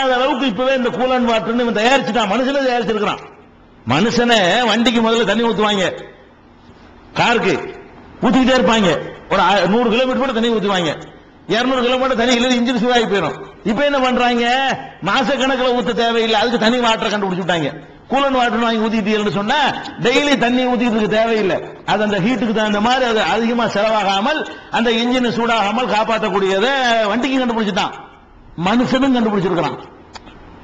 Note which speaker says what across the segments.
Speaker 1: அளவுக்கு இப்பவே இந்த கூலன் வாட்டர்னு இவன் தயாரிச்சுட்டான். மனுஷனை தயாரிச்சிருக்கிறான். மனுஷனை வண்டிக்கு முதல்ல தண்ணி ஊத்துவாங்க. காருக்கு ஊத்திக்கிட்டே இருப்பாங்க. ஒரு நூறு கிலோமீட்டர் கூட தண்ணி ஊத்துவாங்க. இருநூறு கிலோமீட்டர் தண்ணி இல்லை இன்ஜின் சூடாகி போயிடும். இப்ப என்ன பண்றாங்க? மாச கணக்கில் ஊத்த தேவையில்லை. அதுக்கு தனி வாட்டரை கண்டுபிடிச்சு விட்டாங்க. கூலன் வாட்டர் வாங்கி ஊத்திட்டீங்கன்னு சொன்னா டெய்லி தண்ணி ஊத்திக்கிறதுக்கு தேவையில்லை. அது அந்த ஹீட்டுக்கு தகுந்த மாதிரி அது அதிகமா செலவாகாமல் அந்த இன்ஜின் சூடாகாமல் காப்பாற்றக்கூடியதை வண்டிக்கு கண்டுபிடிச்சிட்டான். மனுஷனும் கண்டுபிடிச்சிருக்கிறான்.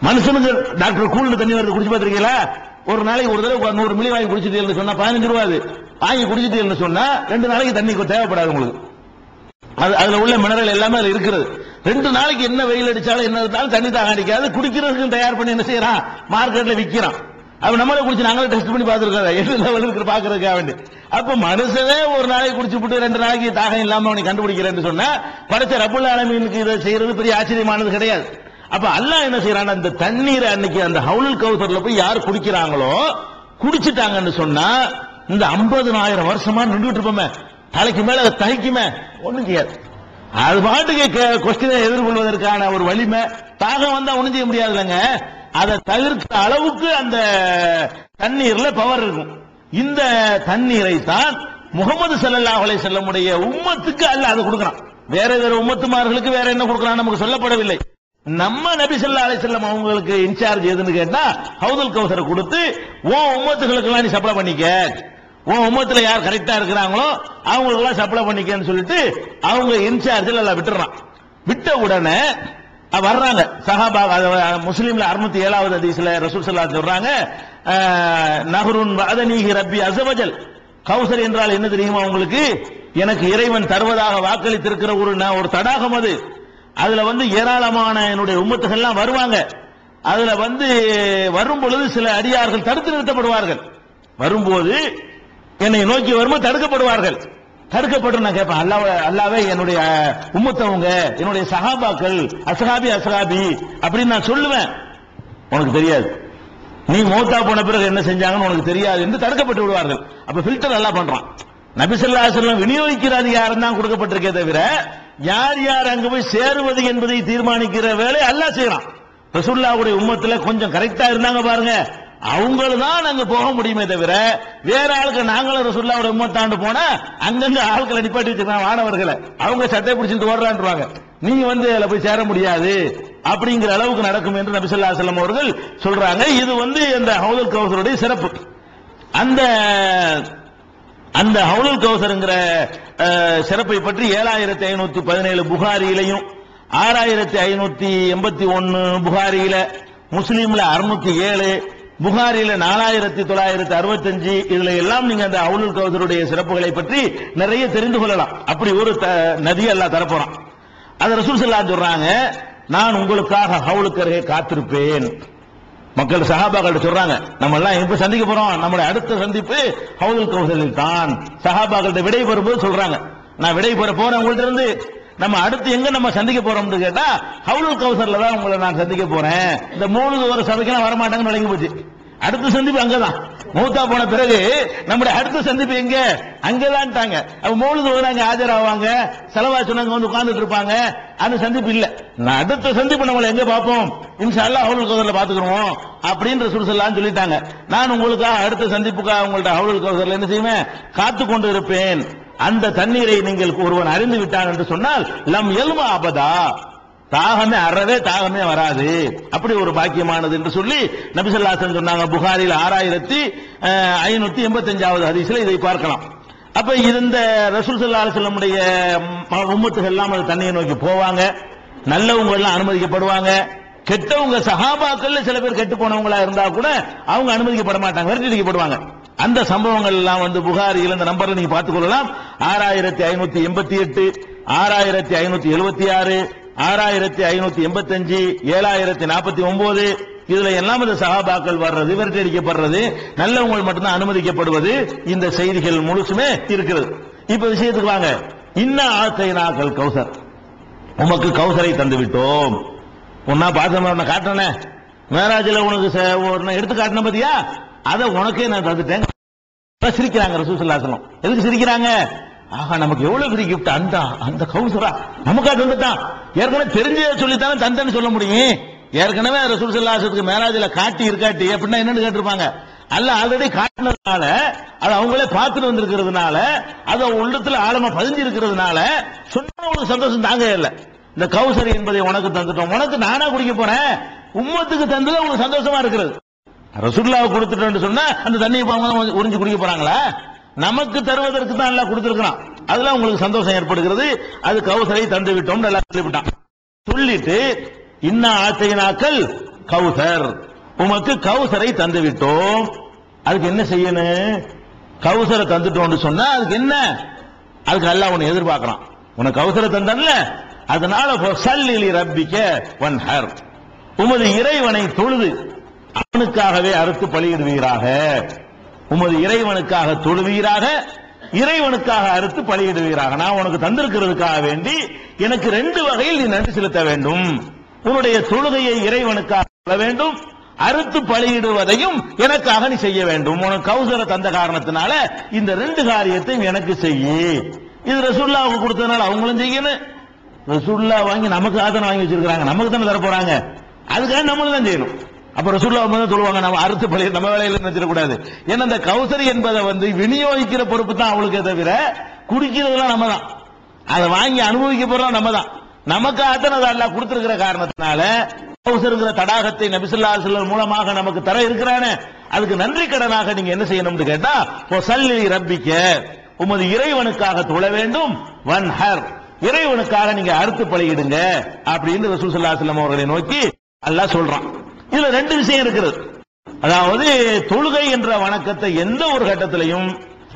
Speaker 1: மனுஷனுக்கு டாக்டர் கூல்ல தண்ணி வருது குடிச்சு பாத்திருக்கீங்களா ஒரு நாளைக்கு ஒரு தடவை நூறு மில்லி வாங்கி குடிச்சிட்டீங்கன்னு சொன்னா பதினஞ்சு ரூபா அது. வாங்கி குடிச்சிட்டீங்கன்னு சொன்னா ரெண்டு நாளைக்கு தண்ணி தேவைப்படாது உங்களுக்கு. அது அதுல உள்ள மினரல் எல்லாமே அதுல இருக்கிறது ரெண்டு நாளைக்கு என்ன வெயில் அடிச்சாலும் என்ன இருந்தாலும் தண்ணி தாகம் அடிக்காது குடிக்கிறதுக்கு தயார் பண்ணி என்ன செய்யறான்? மார்க்கெட்ல விக்கிறான். அப்ப நம்மளே குடிச்சு நாங்களே டெஸ்ட் பண்ணி பார்த்துருக்கோம். என்ன லெவல் இருக்கிற பாக்குறதுக்காக வேண்டி. அப்ப மனுஷனே ஒரு நாளைக்கு குடிச்சு விட்டு ரெண்டு நாளைக்கு தாகம் இல்லாம அவனை கண்டுபிடிக்கிறேன்னு சொன்னா படைச்ச ரப்புல் ஆலமீனுக்கு இதை செய்யறது பெரிய ஆச்சரியமானது கிடையாது. அப்ப அல்லாஹ் என்ன செய்யறான் அந்த தண்ணீரை அன்னைக்கு அந்த ஹவுலுல் கவுசர்ல போய் யார் குடிக்கிறாங்களோ குடிச்சிட்டாங்கன்னு சொன்னா இந்த 50000 வருஷமா நின்றுட்டு இருப்போமே. தலைக்கு மேல அதை தகைக்குமே. ஒண்ணும் செய்யாது. அது பாட்டுக்கு கொஸ்டினை எதிர்கொள்வதற்கான ஒரு வலிமை. தாகம் வந்தா ஒண்ணும் செய்ய முடியாது இல்லைங்க அதை தவிர்க்கிற அளவுக்கு அந்த தண்ணீர்ல பவர் இருக்கும். இந்த தண்ணீரை தான் முகமது சல்லாஹ் அலை செல்லமுடைய உம்மத்துக்கு அல்ல அதை கொடுக்கிறான். வேற வேற உம்மத்துமார்களுக்கு வேற என்ன கொடுக்குறான் நமக்கு சொல்லப்படவில்லை. நம்ம நபி சொல்லா அலை செல்லம் அவங்களுக்கு இன்சார்ஜ் எதுன்னு கேட்டா ஹவுதல் கௌசரை கொடுத்து ஓ உம்மத்துகளுக்கு எல்லாம் நீ சப்ளை பண்ணிக்க. உன் உம்மத்துல யார் கரெக்டா இருக்கிறாங்களோ அவங்களுக்கு எல்லாம் சப்ளை பண்ணிக்கன்னு சொல்லிட்டு அவங்க இன்சார்ஜில் எல்லாம் விட்டுறான். விட்ட உடனே வர்றாங்க. சஹாபா முஸ்லீம்ல அறுநூத்தி ஏழாவது அதிசல ரசூல் சல்லா சொல்றாங்க அஹ், நஹருன் வஅதனீஹி ரப்பி அசவஜல் கௌசர் என்றால் என்ன தெரியுமா உங்களுக்கு? எனக்கு இறைவன் தருவதாக வாக்களித்திருக்கிற ஒரு ஒரு தடாகம் அது. அதுல வந்து ஏராளமான என்னுடைய உம்மத்துகள்லாம் வருவாங்க. அதுல வந்து வரும் பொழுது சில அடியார்கள் தடுத்து நிறுத்தப்படுவார்கள். வரும்போது என்னை நோக்கி வரும்போது தடுக்கப்படுவார்கள். தடுக்கப்பட்டு நான் கேட்பேன். அல்லாவே அல்லாவே என்னுடைய உம்மத்தவங்க என்னுடைய சஹாபாக்கள் அசகாபி அசகாபி அப்படின்னு நான் சொல்லுவேன். உனக்கு தெரியாது. நீ மௌத்தா போன பிறகு என்ன செஞ்சாங்கன்னு உனக்கு தெரியாது என்று தடுக்கப்பட்டு விடுவார்கள். அப்ப ஃபில்டர் நல்லா பண்றான். நபிசல்லா செல்லம் விநியோகிக்கிற அதிகாரம் தான் கொடுக்கப்பட்டிருக்கே தவிர யார் யார் அங்க போய் சேருவது என்பதை தீர்மானிக்கிற வேலை அல்லாஹ் செய்யறான் ரசுல்லாவுடைய உம்மத்துல கொஞ்சம் கரெக்டா இருந்தாங்க பாருங்க. அவங்கள தான் அங்க போக முடியுமே தவிர வேற ஆளுக்கு நாங்களும் ரசூல்லாவோட உம்மத்தாண்டு போனா அங்கங்க ஆட்களை நிப்பாட்டி வச்சிருக்காங்க மாணவர்களை. அவங்க சட்டை பிடிச்சிட்டு ஓடுறான்றாங்க நீங்க வந்து அதுல போய் சேர முடியாது. அப்படிங்கிற அளவுக்கு நடக்கும் என்று நபிசல்லா செல்லம் அவர்கள் சொல்றாங்க. இது வந்து இந்த ஹவுதல் கௌசருடைய சிறப்பு. அந்த அந்த ஹவுலுல் கௌசருங்கிற சிறப்பை பற்றி ஏழாயிரத்தி ஐநூத்தி பதினேழு புகாரியிலையும் ஆறாயிரத்தி ஐநூத்தி எண்பத்தி ஒன்னு புகாரியில முஸ்லீம்ல அறுநூத்தி ஏழு புகாரில நாலாயிரத்தி தொள்ளாயிரத்தி அறுபத்தஞ்சு இதுல எல்லாம் நீங்க அந்த அவுலுல் கௌசருடைய சிறப்புகளை பற்றி நிறைய தெரிந்து கொள்ளலாம். அப்படி ஒரு த- நதி அல்லாஹ் தரப்போறான். அது ரசூல் ஸல்லல்லாஹு சொல்றாங்க நான் உங்களுக்காக ஹவுலுக்கருகே காத்திருப்பேன். மக்கள் சஹாபாக்கள் சொல்றாங்க நம்ம எல்லாம் எப்ப சந்திக்க போறோம்? நம்முடைய அடுத்த சந்திப்பு ஹவுல் கவுசலில் தான். சஹாபாக்கள்ட்ட விடை பெறும்போது சொல்றாங்க நான் விடை பெற போறேன் உங்கள்ட்ட இருந்து. நம்ம அடுத்து எங்க நம்ம சந்திக்க போறோம்னு கேட்டா ஹவுலுல் கௌசர்ல தான் உங்களை நான் சந்திக்க போறேன். இந்த மூணு ஒரு சபைக்கெல்லாம் வரமாட்டாங்கன்னு விளங்கி போச்சு. அடுத்த சந்திப்பு அங்கதான். மூத்தா போன பிறகு நம்முடைய அடுத்த சந்திப்பு எங்க? அங்கதான்ட்டாங்க. அப்ப மூணு ஒரு அங்க ஆஜராவாங்க. செலவா சொன்னாங்க வந்து உட்கார்ந்துட்டு இருப்பாங்க. அந்த சந்திப்பு இல்ல. நான் அடுத்த சந்திப்பு நம்மளை எங்க பார்ப்போம்? இன்ஷா அல்லாஹ் ஹவுலுல் கௌசர்ல பாத்துக்கிறோம் அப்படின்ற சுடுசல்லாம் சொல்லிட்டாங்க. நான் உங்களுக்காக அடுத்த சந்திப்புக்காக உங்கள்ட்ட ஹவுலுல் கௌசர்ல என்ன செய்வேன்? காத்து கொண்டு இருப்பேன். அந்த தண்ணீரை நீங்கள் ஒருவன் அறிந்து விட்டான் என்று சொன்னால் லம் எல்மா அபதா. தாகமே அறவே தாகமே வராது. அப்படி ஒரு பாக்கியமானது என்று சொல்லி நபிசல்லாசன் சொன்னாங்க. புகாரில் ஆறாயிரத்தி ஐநூத்தி எண்பத்தஞ்சாவது ஹதீஸ்ல இதை பார்க்கலாம். அப்ப இருந்த இந்த ரசூல் சல்லா செல்லமுடைய உம்மத்துகள் எல்லாம் அந்த தண்ணியை நோக்கி போவாங்க. நல்லவங்க எல்லாம் அனுமதிக்கப்படுவாங்க. கெட்டவங்க சஹாபாக்கள்ல சில பேர் கெட்டு போனவங்களா இருந்தா கூட அவங்க அனுமதிக்கப்பட மாட்டாங்க விரட்டிக்கப்படுவாங்க அந்த சம்பவங்கள் எல்லாம் வந்து புகாரியில் இந்த நம்பரை நீங்க பார்த்துக் கொள்ளலாம் ஆறாயிரத்தி ஐநூத்தி எண்பத்தி எட்டு ஆறாயிரத்தி ஐநூத்தி எழுபத்தி ஆறு ஆறாயிரத்தி ஐநூத்தி எண்பத்தஞ்சு ஏழாயிரத்தி நாற்பத்தி ஒன்பது. இதுல எல்லாம் இந்த சகாபாக்கள் வர்றது விரட்டடிக்கப்படுறது நல்லவங்கள் மட்டும்தான் அனுமதிக்கப்படுவது இந்த செய்திகள் முழுசுமே இருக்கிறது. இப்ப விஷயத்துக்கு வாங்க. இன்ன ஆசை நாக்கள் கௌசர். உமக்கு கௌசரை தந்து விட்டோம் உன்னா பார்த்த மாதிரி காட்டினேன் மேராஜில் உனக்கு ச- எடுத்து காட்டின பத்தியா? அதை உனக்கே நான் தந்துட்டேன். சிரிக்கிறாங்க ரசூசல்லாசனம் எதுக்கு சிரிக்கிறாங்க? ஆஹா நமக்கு எவ்வளவு பெரிய கிஃப்ட் அந்த அந்த கவுசரா நமக்கா தந்துட்டான் ஏற்கனவே தெரிஞ்ச சொல்லித்தானே தந்தேன்னு சொல்ல முடியும். ஏற்கனவே ரசூல் சல்லாசத்துக்கு மேராஜில காட்டி இருக்காட்டி அப்படின்னா என்னன்னு கேட்டிருப்பாங்க. அல்ல ஆல்ரெடி காட்டினதுனால அது அவங்களே பார்த்துட்டு வந்திருக்கிறதுனால அது அவங்க உள்ளத்துல ஆழமா பதிஞ்சு இருக்கிறதுனால சொன்னவங்களுக்கு சந்தோஷம் தாங்க இல்லை. இந்த கௌசரி என்பதை உனக்கு தந்துட்டோம். உனக்கு நானா குடிக்க போறேன். உம்மத்துக்கு தந்தது உங்களுக்கு சந்தோஷமா இருக்கிறது. ரசுல்லாவை கொடுத்துட்டோம்னு சொன்னா அந்த தண்ணியை அவங்க உறிஞ்சு குடிக்க போறாங்களா? நமக்கு தருவதற்கு தான் எல்லாம் கொடுத்துருக்கிறான். அதெல்லாம் உங்களுக்கு சந்தோஷம் ஏற்படுகிறது. அது கௌசரை தந்து விட்டோம் நல்லா சொல்லிவிட்டான். சொல்லிட்டு இன்னா ஆச்சையினாக்கள் கௌசர் உமக்கு கௌசரை தந்து விட்டோம். அதுக்கு என்ன செய்யணும்? கௌசரை தந்துட்டோம்னு சொன்னா அதுக்கு என்ன? அதுக்கு நல்லா உன்னை எதிர்பார்க்கலாம் உனக்கு கௌசரை தந்தன்ல? அதனால சல்லிலி ரப்பிக்க ஒன் ஹர் உமது இறைவனை தொழுது அவனுக்காகவே அறுத்து பலியிடுவீராக. உமது இறைவனுக்காக தொழுவீராக இறைவனுக்காக அறுத்து பலியிடுவீராக. நான் உனக்கு தந்திருக்கிறதுக்காக வேண்டி எனக்கு ரெண்டு வகையில் நீ நன்றி செலுத்த வேண்டும். உன்னுடைய தொழுகையை இறைவனுக்காக வேண்டும். அறுத்து பலியிடுவதையும் எனக்காக நீ செய்ய வேண்டும். உனக்கு கௌசர தந்த காரணத்தினால இந்த ரெண்டு காரியத்தையும் எனக்கு செய்யி. இது ரசூல்லாவுக்கு கொடுத்ததுனால அவங்களும் செய்யணும். ரசுல்லா வாங்கி நமக்கு ஆதரவு வாங்கி வச்சிருக்காங்க நமக்கு தானே தர போறாங்க அதுக்காக நம்மளும் தான் செய்யணும். அப்ப ரசூல்லா வந்து சொல்லுவாங்க நம்ம அறுத்து பழைய நம்ம வேலையில நினைச்சிடக்கூடாது ஏன்னா இந்த கௌசரி என்பதை வந்து விநியோகிக்கிற பொறுப்பு தான் அவளுக்கு தவிர குடிக்கிறதுலாம் நம்ம தான் அதை வாங்கி அனுபவிக்க போறோம் நம்ம தான் நமக்கு ஆத்தனை அல்லாஹ் கொடுத்திருக்கிற காரணத்தினால கௌசருங்கிற தடாகத்தை நபிசுல்லா செல்லம் மூலமாக நமக்கு தர இருக்கிறானே. அதுக்கு நன்றி கடனாக நீங்க என்ன செய்யணும்னு கேட்டா சல்லி ரப்பிக்க உமது இறைவனுக்காக தொழ வேண்டும் வன் ஹர் இறைவனுக்காக நீங்க அறுத்து பழகிடுங்க அப்படின்னு ரசூல் ஸல்லல்லாஹு அவர்களை நோக்கி அல்லாஹ் சொல்றான். இதுல ரெண்டு விஷயம் இருக்கிறது அதாவது தொழுகை என்ற வணக்கத்தை எந்த ஒரு கட்டத்திலையும்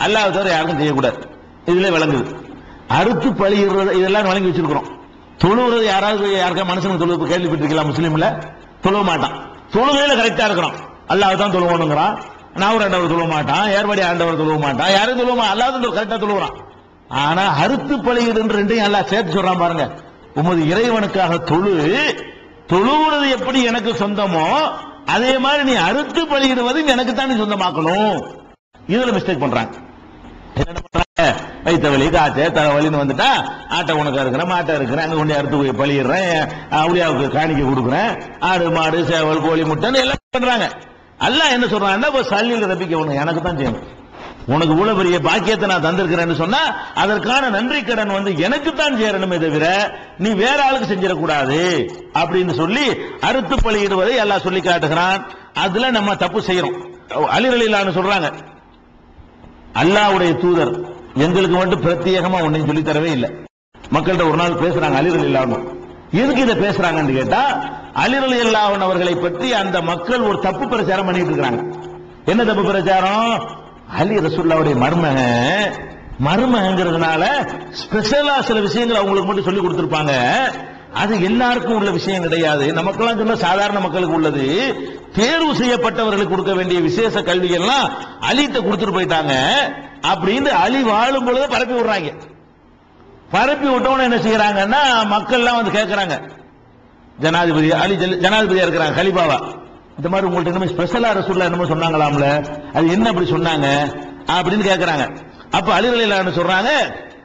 Speaker 1: அல்லாஹ் தவிர யாருக்கும் செய்யக்கூடாது. இதுல விளங்குது. அறுத்து பழியிறது இதெல்லாம் வழங்கி வச்சிருக்கிறோம். தொழுகிறது யாராவது யாருக்கா மனுஷனுக்கு தொழுவு கேள்விப்பட்டிருக்கலாம் முஸ்லீம்ல? தொழுவ மாட்டான். தொழுகையில கரெக்டா இருக்கிறோம். அல்லாஹ் தான் தொழுவணுங்கிறான். நாவூர் ஆண்டவர் தொழுவ மாட்டான். ஏர்வாடி ஆண்டவர் தொழுவ மாட்டான். யாரும் தொழுவ அல்லாத கரெக்டா தொழுகிறான் ஆனா அறுத்து பலியிடுன்ற ரெண்டையும் எல்லாம் சேர்த்து சொல்றான் பாருங்க. உமது இறைவனுக்காக தொழு தொழுவுறது எப்படி எனக்கு சொந்தமோ அதே மாதிரி நீ அறுத்து பலியிடுவது எனக்கு தான் நீ சொந்தமாக்கணும். இதுல மிஸ்டேக் பண்றாங்க. என்ன வைத்த வலி காய்ச்ச தலைவலின்னு வந்துட்டா ஆட்டை உனக்கு இருக்கிறேன் மாட்டை இருக்கிறேன் அங்க கொண்டு அறுத்து போய் பழியிடுறேன் அவளியாவுக்கு காணிக்க கொடுக்குறேன் ஆடு மாடு சேவல் கோழி முட்டைன்னு எல்லாம் பண்றாங்க. அல்ல என்ன சொல்றாங்கன்னா சல்லியில் ரப்பிக்க ஒண்ணு எனக்கு தான் செய்யணும். உனக்கு இவ்வளவு பெரிய பாக்கியத்தை நான் தந்திருக்கிறேன்னு சொன்னா அதற்கான நன்றி கடன் வந்து எனக்கு தான் சேரணுமே தவிர நீ வேற ஆளுக்கு செஞ்சிடக்கூடாது அப்படின்னு சொல்லி அறுத்து பலியிடுவதை எல்லாம் சொல்லி காட்டுகிறான். அதுல நம்ம தப்பு செய்யறோம். அலிரலிலான்னு சொல்றாங்க. அல்லாவுடைய தூதர் எங்களுக்கு மட்டும் பிரத்யேகமா ஒன்னையும் சொல்லி தரவே இல்லை. மக்கள்கிட்ட ஒரு நாள் பேசுறாங்க அலிரல் இல்லாமல் எதுக்கு இதை பேசுறாங்கன்னு கேட்டா அலிரலி அல்லாவன் அவர்களை பற்றி அந்த மக்கள் ஒரு தப்பு பிரச்சாரம் பண்ணிட்டு இருக்கிறாங்க. என்ன தப்பு பிரச்சாரம்? அலி ரசூல்லாவுடைய மருமக மருமகங்கிறதுனால ஸ்பெஷலா சில விஷயங்கள் அவங்களுக்கு மட்டும் சொல்லி கொடுத்துருப்பாங்க. அது எல்லாருக்கும் உள்ள விஷயம் கிடையாது. நமக்கெல்லாம் சொன்ன சாதாரண மக்களுக்கு உள்ளது. தேர்வு செய்யப்பட்டவர்களுக்கு கொடுக்க வேண்டிய விசேஷ கல்வி எல்லாம் அலிட்ட கொடுத்துட்டு போயிட்டாங்க. அப்படின்னு அலி வாழும் பொழுது பரப்பி விடுறாங்க. பரப்பி விட்டவன என்ன செய்யறாங்கன்னா மக்கள்லாம் வந்து கேட்கறாங்க ஜனாதிபதி அலி ஜனாதிபதியா இருக்கிறாங்க கலிபாவா. இந்த மாதிரி உங்கள்ட்ட என்னமோ ஸ்பெஷலா ரசூல்லா என்னமோ சொன்னாங்களாம்ல. அது என்ன அப்படி சொன்னாங்க? அப்படின்னு கேட்கறாங்க அப்ப அலிரலிலான்னு சொல்றாங்க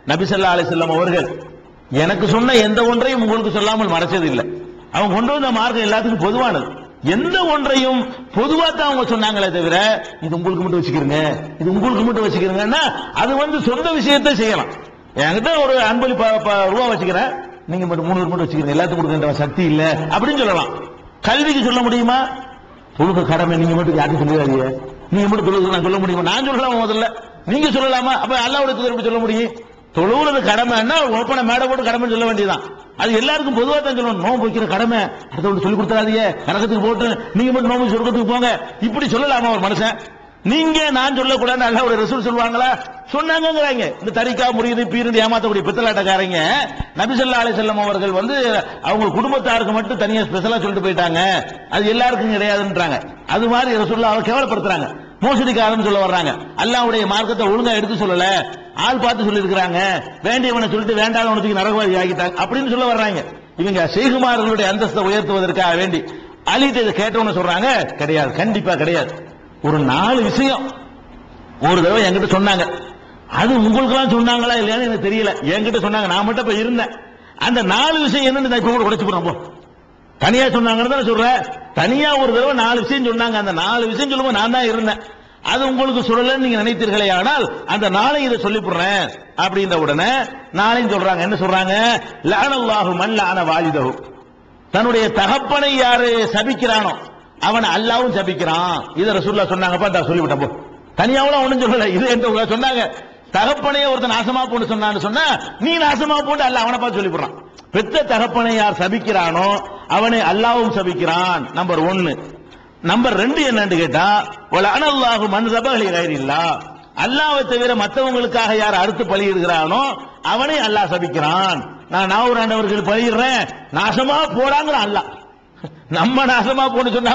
Speaker 1: நபிசல்லா அலிசல்லாம் அவர்கள். எனக்கு சொன்ன எந்த ஒன்றையும் உங்களுக்கு சொல்லாமல் மறைச்சது இல்லை அவங்க கொண்டு வந்த மார்க்கம் எல்லாத்துக்கும் பொதுவானது. எந்த ஒன்றையும் பொதுவா தான் அவங்க சொன்னாங்களே தவிர இது உங்களுக்கு மட்டும் வச்சுக்கிறீங்க இது உங்களுக்கு மட்டும் வச்சுக்கிறீங்கன்னா அது வந்து சொந்த விஷயத்தை செய்யலாம். என்கிட்ட ஒரு அன்பளி ப- ப- ரூபா வச்சுக்கிறேன். நீங்க மட்டும் மூணு மட்டும் வச்சுக்கிறீங்க. எல்லாத்துக்கும் கொடுக்கின்ற சக்தி இல்லை அப்படின்னு சொல்லலாம். கல்விக்கு சொல்ல முடியுமா? தொழுக கடமை நீங்க மட்டும் யாருக்கும் சொல்லிடாதீங்க நீங்க மட்டும் தொழுது நான் சொல்ல முடியுமா? நான் சொல்லலாமா முதல்ல? நீங்க சொல்லலாமா? அப்ப அல்லாவுடைய தூதர் சொல்ல முடியும்? தொழுவுறது கடமைன்னா ஓப்பன மேடை போட்டு கடமை சொல்ல வேண்டியதுதான். அது எல்லாருக்கும் பொதுவாக தான் சொல்லணும். நோம்பு வைக்கிற கடமை. அடுத்தவங்க சொல்லி கொடுத்தாதீங்க கரகத்துக்கு போட்டு நீங்க மட்டும் நோம்பு சொர்க்கத்துக்கு போங்க. இப்படி சொல்லலாமா ஒரு மனுஷன்? நீங்க நான் சொல்லக்கூடாது அல்ல ஒரு ரசூல் சொல்லுவாங்களா? சொன்னாங்கங்கிறாங்க. இந்த தரிக்கா முறியுது பீருந்து ஏமாத்தக்கூடிய பித்தலாட்டக்காரங்க. நபிசல்லா அலிசல்லம் அவர்கள் வந்து அவங்க குடும்பத்தாருக்கு மட்டும் தனியா ஸ்பெஷலா சொல்லிட்டு போயிட்டாங்க. அது எல்லாருக்கும் கிடையாதுன்றாங்க. அது மாதிரி ரசூல்லா அவர் கேவலப்படுத்துறாங்க. மோசடிக்காரன் சொல்ல வர்றாங்க. அல்லாவுடைய மார்க்கத்தை ஒழுங்கா எடுத்து சொல்லல. ஆள் பார்த்து சொல்லி இருக்கிறாங்க வேண்டியவனை சொல்லிட்டு வேண்டாதவனத்துக்கு நரகவாதி ஆகிட்டாங்க அப்படின்னு சொல்ல வர்றாங்க. இவங்க செய்குமார்களுடைய அந்தஸ்தை உயர்த்துவதற்காக வேண்டி. அலிட்டு இதை கேட்டவன சொல்றாங்க கிடையாது கண்டிப்பா கிடையாது. ஒரு நாலு விஷயம். ஒரு தடவை என்கிட்ட சொன்னாங்க. அது உங்களுக்கெல்லாம் சொன்னாங்களா இல்லையான்னு எனக்கு தெரியல. என்கிட்ட சொன்னாங்க நான் மட்டும் இப்ப இருந்தேன். அந்த நாலு விஷயம் என்னன்னு இப்ப கூட உடைச்சு போறோம் போ. தனியா சொன்னாங்கன்னு தான் சொல்றேன் தனியா ஒரு தடவை நாலு விஷயம் சொன்னாங்க. அந்த நாலு விஷயம் சொல்லும்போது நான் தான் இருந்தேன். அது உங்களுக்கு சொல்லலன்னு நீங்க நினைத்தீர்களே ஆனால் அந்த நாளை இதை சொல்லி போடுறேன் அப்படின்ற உடனே நாளையும் சொல்றாங்க. என்ன சொல்றாங்க? லானல்லாஹு மன் லான வாலிதஹு. தன்னுடைய தகப்பனை யாரு சபிக்கிறானோ அவன் அல்லாவும் சபிக்கிறான். இதை ரசூல்லா சொன்னாங்கப்பா சொல்லிவிட்டப்போ சொல்லிவிட்டேன் போ. தனியாவும் ஒண்ணும் சொல்லல. இது என்று சொன்னாங்க? தகப்பனையே ஒருத்தன் நாசமா போன்னு சொன்னான்னு சொன்னா நீ நாசமா போட்டு அல்ல அவனை பார்த்து சொல்லிவிடுறான். பெத்த தகப்பனை யார் சபிக்கிறானோ அவனை அல்லாவும் சபிக்கிறான் நம்பர் ஒன்னு. நம்பர் ரெண்டு என்னன்னு கேட்டா ஒரு மண் மன் கயிறில்லா அல்லாவை தவிர மற்றவங்களுக்காக யார் அறுத்து பழியிடுகிறானோ அவனை அல்லாஹ் சபிக்கிறான். நான் நாவூர் ஆண்டவர்கள் பழியிடுறேன். நாசமா போடாங்கிற அல்லாஹ் நம்ம நாசமா போன்னு சொன்னா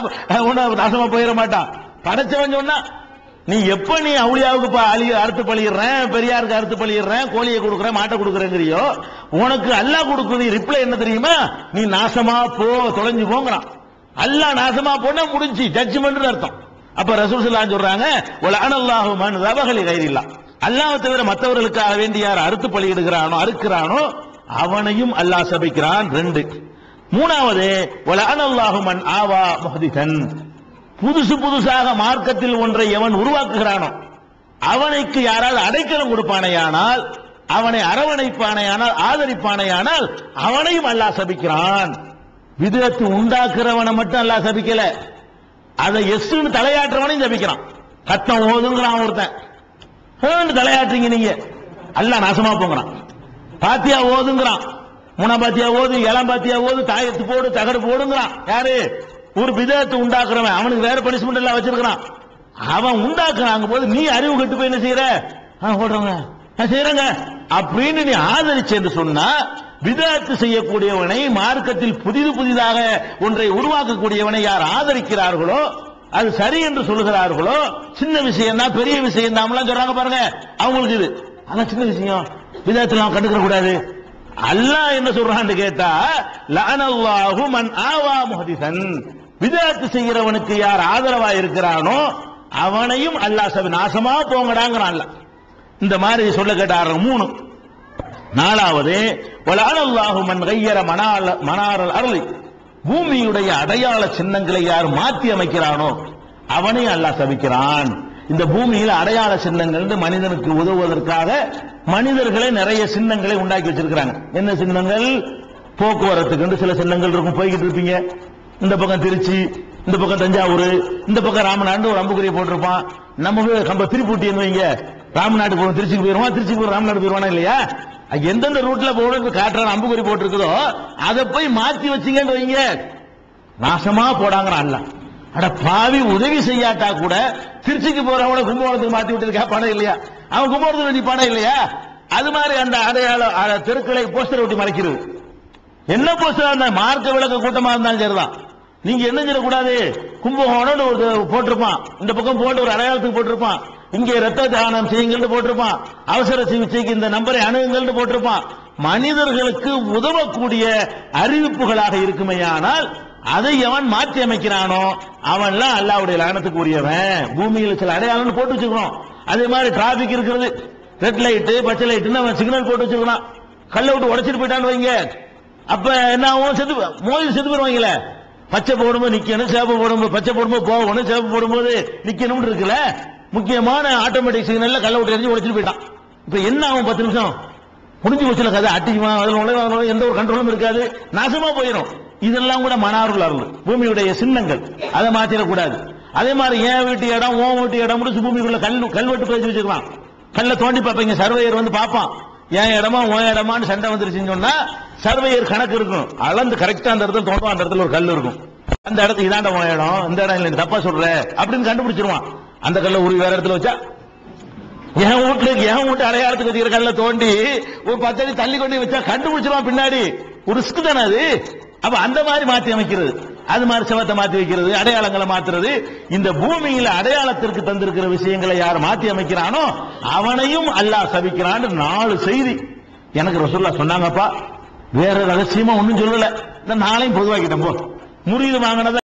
Speaker 1: நாசமா போயிட மாட்டான். படைச்சவன் சொன்னா நீ எப்ப நீ அவுளியாவுக்கு அழி அறுத்து பழியிடுறேன் பெரியாருக்கு அறுத்து பழியிடுறேன் கோழியை கொடுக்குறேன் மாட்டை கொடுக்குறேங்கிறியோ உனக்கு அல்லாஹ் கொடுக்குறது ரிப்ளை என்ன தெரியுமா? நீ நாசமா போ தொலைஞ்சு போங்கிறான். அல்லாஹ் நாசமா போனா முடிஞ்சு ஜட்ஜ்மெண்ட் அர்த்தம். அப்ப ரசூல் ஸல்லல்லாஹு சொல்றாங்க ஒல அனல்லாஹு மன் ரபகலி கைரில்லா அல்லாஹ் தவிர மற்றவர்களுக்காக வேண்டி யார் அறுத்து பலியிடுகிறானோ அறுக்கிறானோ அவனையும் அல்லாஹ் சபிக்கிறான். ரெண்டு. மூணாவது ஒல அனல்லாஹு மன் ஆவா முஹதிதன். புதுசு புதுசாக மார்க்கத்தில் ஒன்றை எவன் உருவாக்குகிறானோ அவனுக்கு யாராவது அடைக்கலம் கொடுப்பானையானால் அவனை அரவணைப்பானையானால் ஆதரிப்பானையானால் அவனையும் அல்லாஹ் சபிக்கிறான். விதத்து உண்டாக்குறவனை மட்டும் அல்லாஹ் சபிக்கல. அதை எஸ்ன்னு தலையாட்டுறவனையும் சபிக்கிறான். கத்தம் ஓதுங்கிறான் ஒருத்தன். ஹேன்னு தலையாட்டுறீங்க நீங்க. அல்ல நாசமா போங்கிறான். பாத்தியா ஓதுங்கிறான். முன பாத்தியா ஓது இளம் பாத்தியா ஓது தாயத்து போடு தகடு போடுங்கிறான். யாரு? ஒரு விதத்தை உண்டாக்குறவன். அவனுக்கு வேற பனிஷ்மெண்ட் எல்லாம் வச்சிருக்கிறான். அவன் உண்டாக்குறாங்க போது நீ அறிவு கட்டு போய் என்ன செய்யற ஓடுறவங்க. நான் செய்யறேங்க அப்படின்னு நீ ஆதரிச்சு என்று சொன்னா விதத்து செய்யக்கூடியவனை மார்க்கத்தில் புதிது புதிதாக ஒன்றை உருவாக்கக்கூடியவனை யார் ஆதரிக்கிறார்களோ அது சரி என்று சொல்லுகிறார்களோ சின்ன விஷயம் தான் பெரிய விஷயம் தான் சொல்றாங்க பாருங்க. அவங்களுக்கு இது. ஆனா சின்ன விஷயம். விதத்தில் அவன் கண்டுக்கிற கூடாது. அல்லாஹ் என்ன சொல்றான்னு கேட்டா லஅனல்லாஹு மன் ஆவா முஹதிசன் விதாத்து செய்கிறவனுக்கு யார் ஆதரவா இருக்கிறானோ அவனையும் அல்லாஹ் சபை நாசமா போங்கடாங்கிறான் இந்த மாதிரி சொல்ல கேட்டாரு மூணு. நாலாவது வலானல்லாஹு மன் கையர மணால மணாரல் அருளி. பூமியுடைய அடையாள சின்னங்களை யார் மாற்றி அமைக்கிறானோ அவனை அல்லாஹ் சபிக்கிறான். இந்த பூமியில் அடையாள சின்னங்கள் மனிதனுக்கு உதவுவதற்காக மனிதர்களே நிறைய சின்னங்களை உண்டாக்கி வச்சிருக்கிறாங்க. என்ன சின்னங்கள்? போக்குவரத்துக்கு சில சின்னங்கள் இருக்கும். போய்கிட்டு இருப்பீங்க. இந்த பக்கம் திருச்சி இந்த பக்கம் தஞ்சாவூர் இந்த பக்கம் ராமநாடு ஒரு அம்புக்குரிய போட்டிருப்பான். நம்ம கம்ப திருப்பூட்டி வைங்க. ராமநாடு போவோம் திருச்சிக்கு போயிருவான் திருச்சிக்கு போய் ராமநாடு போயிருவானா இல்லையா? எந்தெந்த ரூட்ல போகணும் காட்டுறான் அம்புக்குறி போட்டிருக்குதோ அதை போய் மாத்தி வச்சீங்கன்னு வைங்க. நாசமா போடாங்கிறான் அல்ல அட பாவி உதவி செய்யாட்டா கூட திருச்சிக்கு போறவன கும்பகோணத்துக்கு மாத்தி விட்டுருக்கா பணம் இல்லையா? அவன் கும்பகோணத்துக்கு பணம் இல்லையா? அது மாதிரி அந்த அடையாளம் தெருக்களை போஸ்டர் ஒட்டி மறைக்கிறது. என்ன போஸ்டர் மார்க்க விளக்க கூட்டமா இருந்தாலும் சரிதான். நீங்க என்ன செய்யக்கூடாது கும்பகோணம் ஒரு போட்டிருப்பான். இந்த பக்கம் போட்டு ஒரு அடையாளத்துக்கு போட்டிருப்பான். இங்கே ரத்த தானம் செய்யுங்கள் போட்டிருப்பான். அவசர சிகிச்சைக்கு இந்த நம்பரை அணுகுங்கள் போட்டிருப்பான். மனிதர்களுக்கு உதவக்கூடிய அறிவிப்புகளாக இருக்குமேயானால் அதை எவன் மாற்றி அமைக்கிறானோ அவன்லாம் அல்லாவுடைய லானத்துக்கு உரியவன் பூமியில் சில அடையாளம்னு போட்டு வச்சுக்கணும். அதே மாதிரி டிராபிக் இருக்கிறது. ரெட் லைட்டு பச்சை லைட்டுன்னு அவன் சிக்னல் போட்டு வச்சுக்கலாம் கல்லை விட்டு உடைச்சிட்டு போயிட்டான்னு வைங்க. அப்ப என்ன ஆகும்? செத்து மோதி செத்து போயிருவாங்களே. பச்சை போடும்போது நிக்கணும் சேப்பு போடும்போது பச்சை போடும்போது போகணும் சேப்பு போடும்போது நிக்கணும் இருக்குல்ல? முக்கியமான ஆட்டோமேட்டிக் சிக்னல்ல கள்ள விட்டு எரிஞ்சு உடைச்சிட்டு போயிட்டான். இப்ப என்ன ஆகும் பத்து நிமிஷம்? முடிஞ்சு போச்சுல கதை அட்டிக்குமா அதில் நுழைவு, எந்த ஒரு கண்ட்ரோலும் இருக்காது. நாசமா போயிடும் இதெல்லாம் கூட மனாருள் அருள் பூமியுடைய சின்னங்கள். அதை மாத்திடக்கூடாது அதே மாதிரி என் வீட்டு இடம் ஓ வீட்டு இடம் முடிச்சு பூமிக்குள்ள கல் கல்வெட்டு பேசி வச்சுக்கலாம் கல்ல தோண்டி பார்ப்பீங்க சர்வேயர் வந்து பார்ப்பான். என் இடமா உன் இடமான்னு சண்டை வந்துருச்சுன்னு சொன்னா சர்வேயர் கணக்கு இருக்கும். அளந்து கரெக்டா அந்த இடத்துல தோண்டும் அந்த இடத்துல ஒரு கல் இருக்கும். அந்த இடத்துக்கு இதாண்ட உன் இடம்? இந்த இடம் இல்லை தப்பா சொல்ற. அப்படின்னு கண்டுபிடிச்சிருவான். அந்த கல்ல உருவி வேற இடத்துல வச்சா என் வீட்டுல என் வீட்டு அடையாளத்துக்கு வச்சுக்கிற கல்ல தோண்டி ஒரு பத்தடி தள்ளி கொண்டு வச்சா கண்டுபிடிச்சிருவான் பின்னாடி. ஒரு ரிஸ்க் தானே அது? அப்ப அந்த மாதிரி மாத்தி அமைக்கிறது. அது மாதிரி செவத்தை மாத்தி வைக்கிறது அடையாளங்களை மாத்துறது. இந்த பூமியில அடையாளத்திற்கு தந்திருக்கிற விஷயங்களை யார் மாத்தி அமைக்கிறானோ அவனையும் அல்லாஹ் சபிக்கிறான்னு நாலு செய்தி எனக்கு ரசூல்லா சொன்னாங்கப்பா. வேற ரகசியமா ஒண்ணும் சொல்லல. நாளையும் பொதுவாக்கிட்டேன் போ. முறியது வாங்கினதை